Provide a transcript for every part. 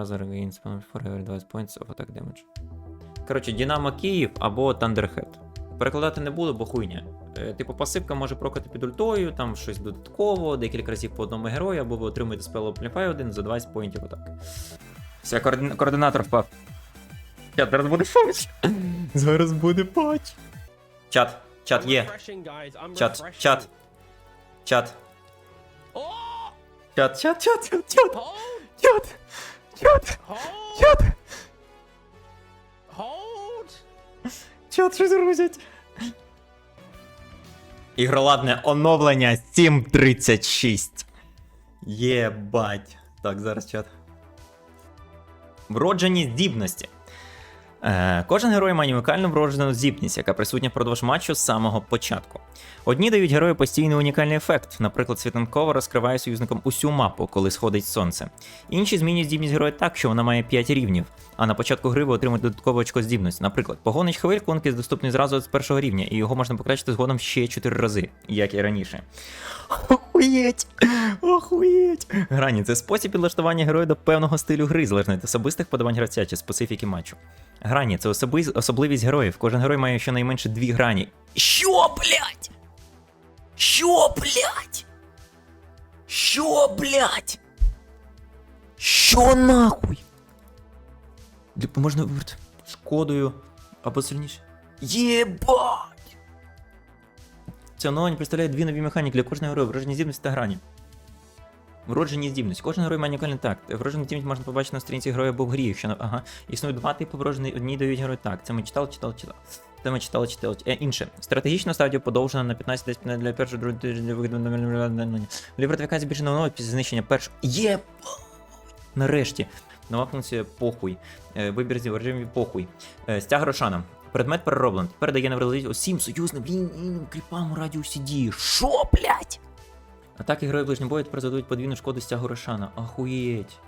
разу regains for every 20 points of attack damage. Коротше, Динамо Київ або Thunderhead. Перекладати не буду, бо хуйня. Е, Типу, пасивка може прокати під ультою, там щось додатково, декілька разів по одному герою, або ви отримуєте спел Amplify 1 за 20 поінтів атак. Все, координ- координатор впав. Чат, зараз буде патч. Зараз буде патч. Чат, чат є. Чат, чат. Чат. Чат, чат, чат, чат, чат. Чат. Чат. Чат. Чат, щось грузять. Ігроладне оновлення 7.36. Єбать. Так, зараз чат. Вроджені здібності. Е, кожен герой має унікальну вроджену здібність, яка присутня впродовж матчу з самого початку. Одні дають герою постійний унікальний ефект, наприклад, світанково розкриває союзникам усю мапу, коли сходить сонце. Інші змінюють здібність героя так, що вона має 5 рівнів, а на початку гри ви отримуєте додаткове очко здібності. Наприклад, погонич хвиль конкіс доступний зразу з першого рівня, і його можна покращити згодом ще 4 рази, як і раніше. Охуєть! Охуєть! Грані це спосіб підлаштування героя до певного стилю гри, залежно від особистих подавань гравця чи специфіки матчу. Грані це особливість героїв. Кожен герой має щонайменше дві грані. Що, блядь? Що, блядь? Що, блядь? Що нахуй? Типу можна вибрати шкодою або сильніше. Єбать! Це оновлення представляє дві нові механіки для кожного героя, вроджені здібності та грані. Вроджені здібності. Кожен герой має унікальний такт. Вроджену здібність можна побачити на сторінці героя або в грі, якщо ага. Існують два типи вроджений, одні дають герой так. Це ми читали, читали, читали. Це ми читали, читали. Е, інше. Стратегічна стадія подовжена на 15 десь для першого другого тижня вигляду. Лівертифікація більше після знищення першого. Є! Нарешті. Нова функція похуй. Е, Вибір зі в режимі похуй. Е, Стяг Рошана. Предмет перероблений. Тепер дає неврозить усім союзним лінійним кріпам у радіусі дії. Шо, блядь? Атаки героїв ближнього бою тепер задають подвійну шкоду стягу Рошана. Ахуєть.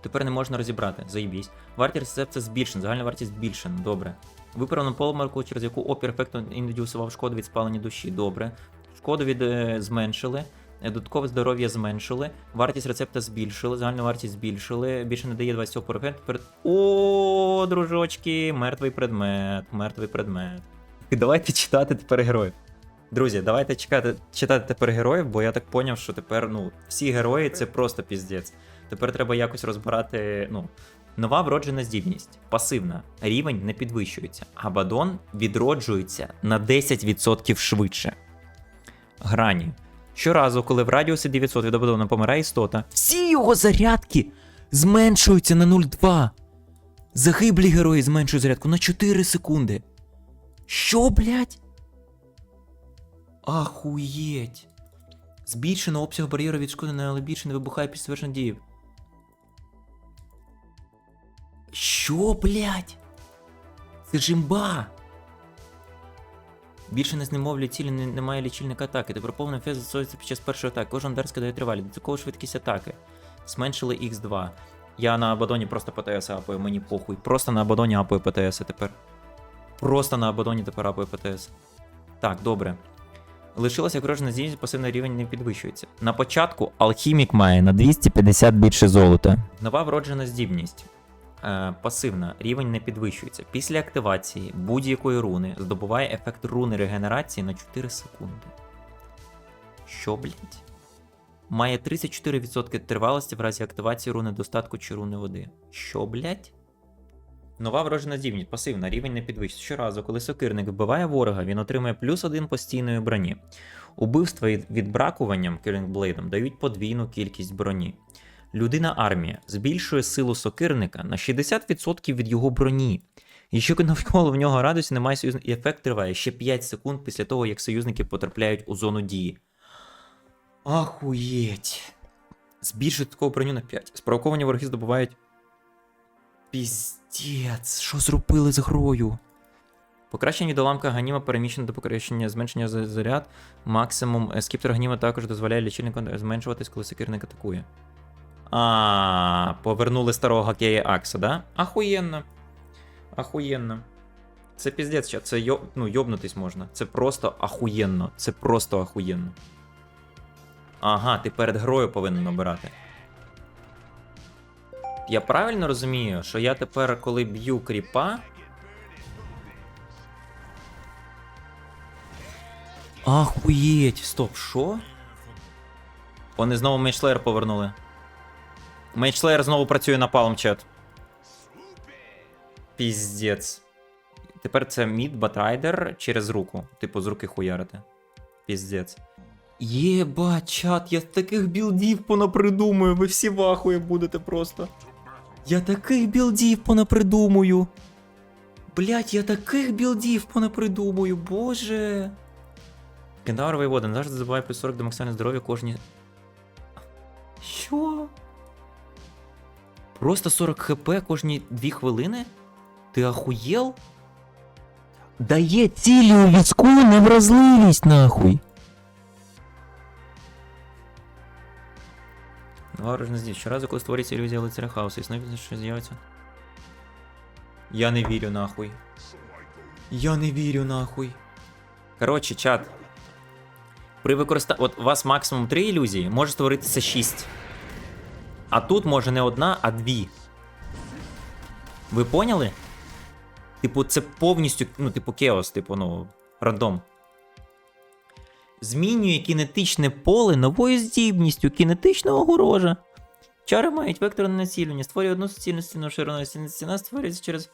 Тепер не можна розібрати, заїбісь. Вартість рецепта збільшена, загальна вартість збільшена, добре. Виправлено помилку, через яку опір ефекту іноді усував шкоду від спалення душі, добре. Шкоду від е, зменшили. Е, Додаткове здоров'я зменшили, вартість рецепта збільшили, загальну вартість збільшили, більше не дає 20 опору ефекту. Тепер... О, дружочки, мертвий предмет, мертвий предмет. І давайте читати тепер героїв. Друзі, давайте чекати, читати тепер героїв, бо я так поняв, що тепер ну, всі герої це просто піздець. Тепер треба якось розбирати. ну, Нова вроджена здібність. Пасивна. Рівень не підвищується. Абадон відроджується на 10% швидше. Грані. Щоразу, коли в радіусі 900 від Абадона помирає істота, всі його зарядки зменшуються на 0,2. Загиблі герої зменшують зарядку на 4 секунди. Що, блядь? Ахуєть. Збільшено обсяг бар'єру від шкоди, але більше не вибухає після завершення дії. Що, блядь? Це ж імба! Більше не знемовлює цілі, не- немає лічильника атаки. Тепер повний фез застосовується під час першої атаки. Кожен удар скидає тривалість. Додатково швидкість атаки. Зменшили Х2. Я на Абадоні просто ПТС апаю, мені похуй. Просто на Абадоні апаю ПТС тепер. Просто на Абадоні тепер апаю ПТС. Так, добре. Лишилося як вражена здібність, пасивний рівень не підвищується. На початку алхімік має на 250 більше золота. Нова вроджена здібність. Е, пасивна, рівень не підвищується. Після активації будь-якої руни здобуває ефект руни регенерації на 4 секунди. Що, блять? Має 34% тривалості в разі активації руни достатку чи руни води. Що, блять? Нова вроджена здібність, пасивна, рівень не підвищується. Щоразу, коли сокирник вбиває ворога, він отримує плюс один постійної броні. Убивства від- відбракуванням кілінгблейдом дають подвійну кількість броні. Людина армія збільшує силу сокирника на 60% від його броні. Якщо навколо в нього радості немає союзних, і ефект триває ще 5 секунд після того, як союзники потрапляють у зону дії. Ахуєть. Збільшує таку броню на 5. Спровоковані вороги здобувають. Піздець, що зробили з грою? Покращення доламка Ганіма переміщено до покращення зменшення заряд. Максимум е, скіптер Ганіма також дозволяє лічильнику зменшуватись, коли сокирник атакує. А, повернули старого гакея Акса, да? Ахуєнно. Ахуєнно. Це піздець. Це йо... ну, йобнутись можна. Це просто ахуєнно. Це просто ахуєнно. Ага, ти перед грою повинен набирати. Я правильно розумію, що я тепер, коли б'ю кріпа. Ахуєть, стоп, що? Вони знову мейчлеєр повернули. Мейчлеєр знову працює на палм чат. Піздець. Тепер це мід батрайдер через руку. Типу, з руки хуярити. Піздець. Єба, чат, я таких білдів понапридумую, ви всі в ахуї будете просто. Я таких білдів понапридумую. Блять, я таких білдів понапридумую, боже. Кентавровий воден завжди забуває плюс 40 до максимального здоров'я кожні. Що? Просто 40 хп кожні 2 хвилини? Ти ахуєл? Дає цілі у війську невразливість нахуй. Ворожна здесь. Щоразу, коли створюється ілюзія лицаря хаосу, існує що з'явиться. Я не вірю нахуй. Я не вірю нахуй. Коротше, чат. При використанні. От у вас максимум 3 ілюзії, може створитися 6. А тут може не одна, а дві. Ви поняли? Типу, це повністю, ну, типу, кеос, типу, ну, рандом. Змінює кінетичне поле новою здібністю кінетичного огорожа. Чари мають векторне націлення, створює одну суцільну стіну шириною. Стіна- Стіна створюється через.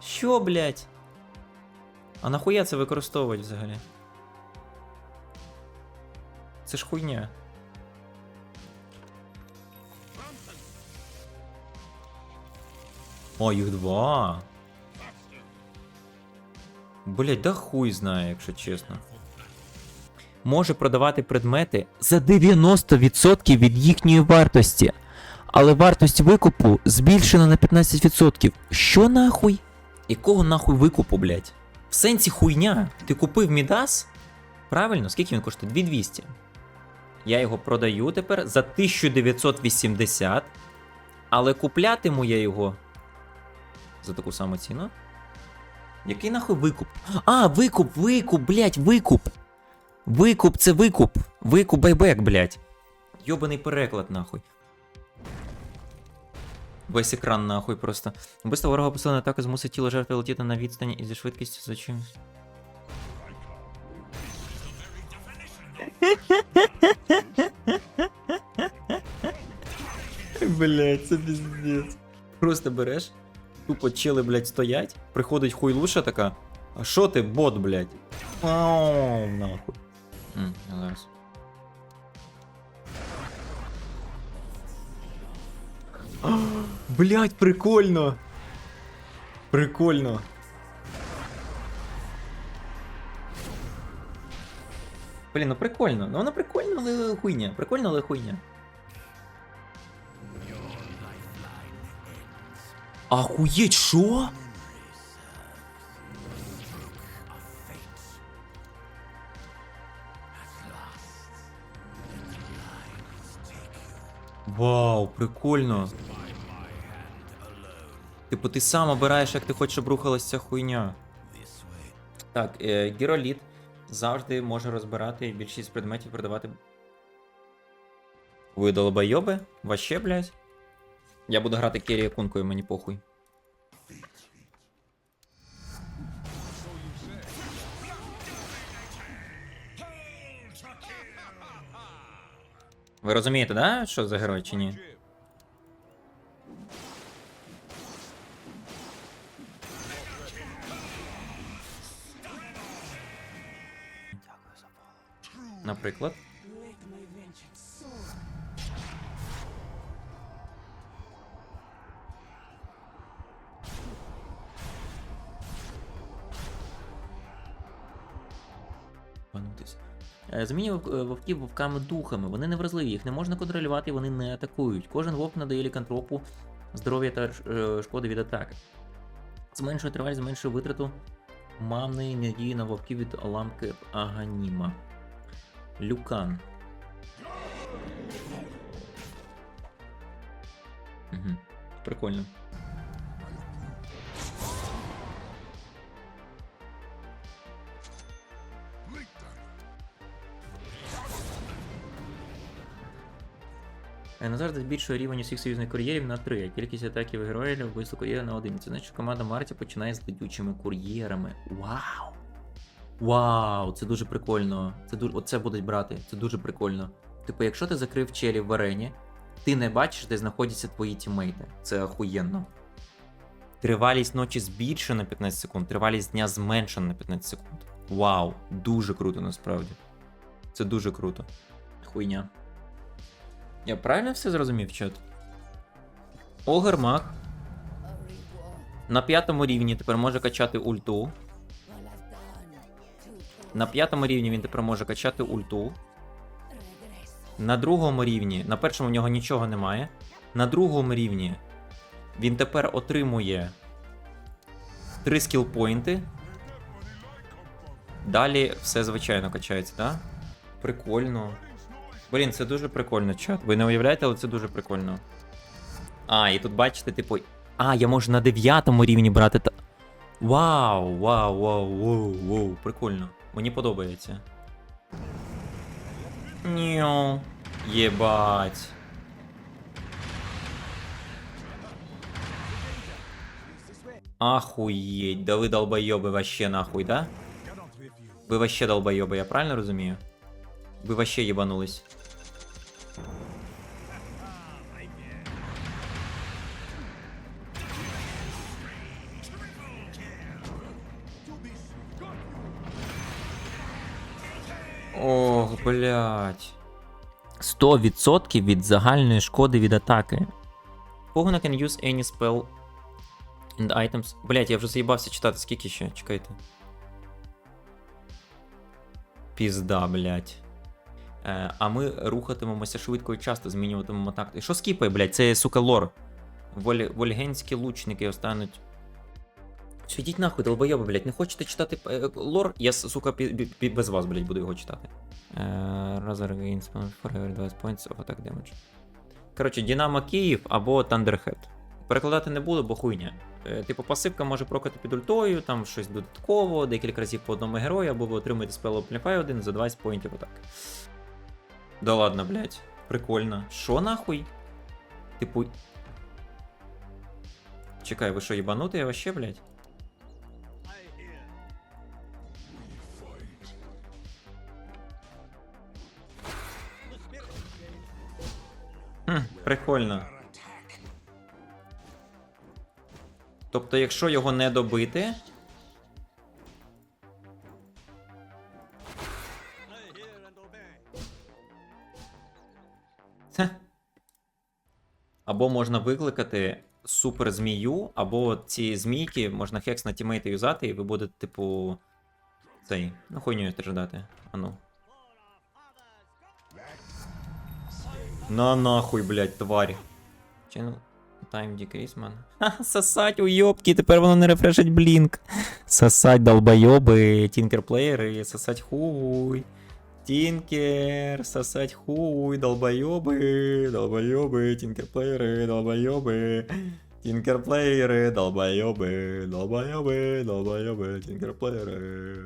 Що, блять? А нахуя це використовувати взагалі? Це ж хуйня. О, їх два. Блять, да хуй знає, якщо чесно. Може продавати предмети За 90% від їхньої вартості. Але вартість викупу збільшена на 15%. Що нахуй? Якого нахуй викупу, блять? В сенсі хуйня. Ти купив Мідас? Правильно, скільки він коштує? 2200. Я його продаю тепер за 1980. Але куплятиму я його за таку саму ціну. Який нахуй викуп? А, викуп, викуп, блять, викуп. Викуп це викуп. Викуп байбек, блять. Йобаний переклад, нахуй. Весь екран нахуй просто. Вбивство ворога посилена атака змусить тіло жертви летіти на відстані і зі швидкістю за чимось. Блять, це піздець. Просто береш, тупо чели, блять, стоять, приходить хуйлуша така. А що ти, бот, блять? Ау, нахуй. М, зараз. Блять, прикольно. Прикольно. Блін, ну прикольно. Ну воно прикольно, але хуйня. Прикольно, але хуйня. Ахуєть, що? Вау, прикольно. Типу, ти сам обираєш, як ти хочеш, щоб рухалася ця хуйня. Так, е, Гіроліт завжди може розбирати більшість предметів продавати. Ви долбойоби? Ваще, блядь? Я буду грати Керрі Кункою, мені похуй. Ви розумієте, да? Що за герой чи ні? Наприклад. Панутись. Е, Замінює вовк- е, вовків вовками-духами. Вони невразливі, їх не можна контролювати, вони не атакують. Кожен вовк надає лікантропу здоров'я та е, шкоди від атаки. Зменшує тривалість, зменшує витрату мамної надії на вовків від ламки Аганіма. Люкан. Угу. Прикольно. Назар збільшує рівень усіх союзних кур'єрів на 3, а кількість атаків героїв вбивство кур'єра на 1. Це значить, команда Марті починає з летючими кур'єрами. Вау! Вау, це дуже прикольно. Це ду... Оце будуть брати, це дуже прикольно. Типу, якщо ти закрив челів в арені, ти не бачиш, де знаходяться твої тіммейти. Це охуєнно. Тривалість ночі збільшена на 15 секунд, тривалість дня зменшена на 15 секунд. Вау, дуже круто насправді. Це дуже круто. Хуйня. Я правильно все зрозумів, чат? Огр Маг на п'ятому рівні тепер може качати ульту. На п'ятому рівні він тепер може качати ульту. На другому рівні, на першому в нього нічого немає. На другому рівні він тепер отримує 3 скілпойнти. Далі все звичайно качається, так? Да? Прикольно. Блін, це дуже прикольно, чат. Ви не уявляєте, але це дуже прикольно. А, і тут бачите, типу. А, я можу на дев'ятому рівні брати та. Вау, вау, вау, вау, вау, прикольно. Мені подобається. Ніу. Єбать. Ахуєть, да ви долбойоби вообще нахуй, да? Ви вообще долбойоби, я правильно розумію? Ви вообще єбанулись. Ох, блядь. 100% від загальної шкоди від атаки. Pogona can use any spell and items. Блять, я вже заїбався читати, скільки ще? Чекайте. Пізда, блять. Е, а ми рухатимемося швидко і часто змінюватимемо тактику. Що скіпає, блять? Це, сука, лор. Воль... Вольгенські лучники остануть. Все, нахуй, долбойоби, блять. Не хочете читати е, лор? Я, сука, без вас, блять, буду його читати. Е, Rather gains for every 20 points of attack damage. Коротше, Динамо Київ або Thunderhead. Перекладати не буду, бо хуйня. Е, Типу, пасивка може прокати під ультою, там щось додатково, декілька разів по одному герою, або ви отримуєте спел Amplify 1 за 20 поінтів атак. Да ладно, блядь. Прикольно. Що нахуй? Типу. Чекай, ви що, їбанутий вообще, блядь? Прикольно. Тобто, якщо його не добити. Або можна викликати супер змію, або ці змійки можна хекс на тімейти юзати, і ви будете, типу. Цей. Ну, хуйню страждати. Ану. На нахуй, блядь, тварь. Channel time decrease, man. Ха, сосать уйобки, тепер воно не рефрешить блінк. Сосать долбойоби, тінкерплеєри, сосать хуй. Тінкер, сосать хуй, долбойоби, долбойоби, тінкерплеєри, долбойоби. Тінкерплеєри, долбойоби, долбойоби, долбойоби, тінкерплеєри.